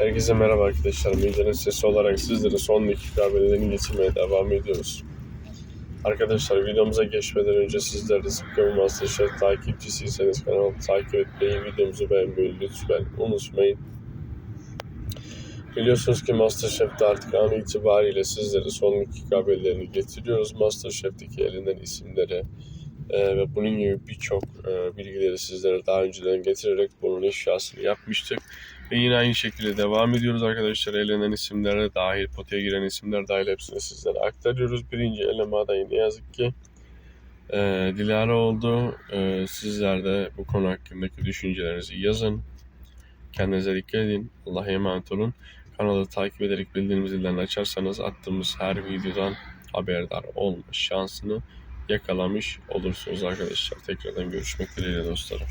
Herkese merhaba arkadaşlar. Midye'nin sesi olarak sizlere son dakika haberlerini getirmeye devam ediyoruz. Arkadaşlar videomuza geçmeden önce sizler de Zıpkın Masterchef takipçisiyseniz kanalı takip etmeyi, videomuzu beğenmeyi lütfen unutmayın. Biliyorsunuz ki Masterchef'te artık an itibariyle sizlere son dakika haberlerini getiriyoruz. Masterchef'teki elinden isimleri e, ve bunun gibi birçok e, bilgileri sizlere daha önceden getirerek bunun eşyasını yapmıştık. Ve yine aynı şekilde devam ediyoruz arkadaşlar. Elenen isimlere dahil, potaya giren isimler dahil hepsini sizlere aktarıyoruz. Birinci eleme adayı ne yazık ki e, Dilara oldu. E, sizler de bu konu hakkındaki düşüncelerinizi yazın. Kendinize dikkat edin. Allah'a emanet olun. Kanalı takip ederek bildirim zillerini açarsanız attığımız her videodan haberdar olma şansını yakalamış olursunuz arkadaşlar. Tekrardan görüşmek dileğiyle dostlarım.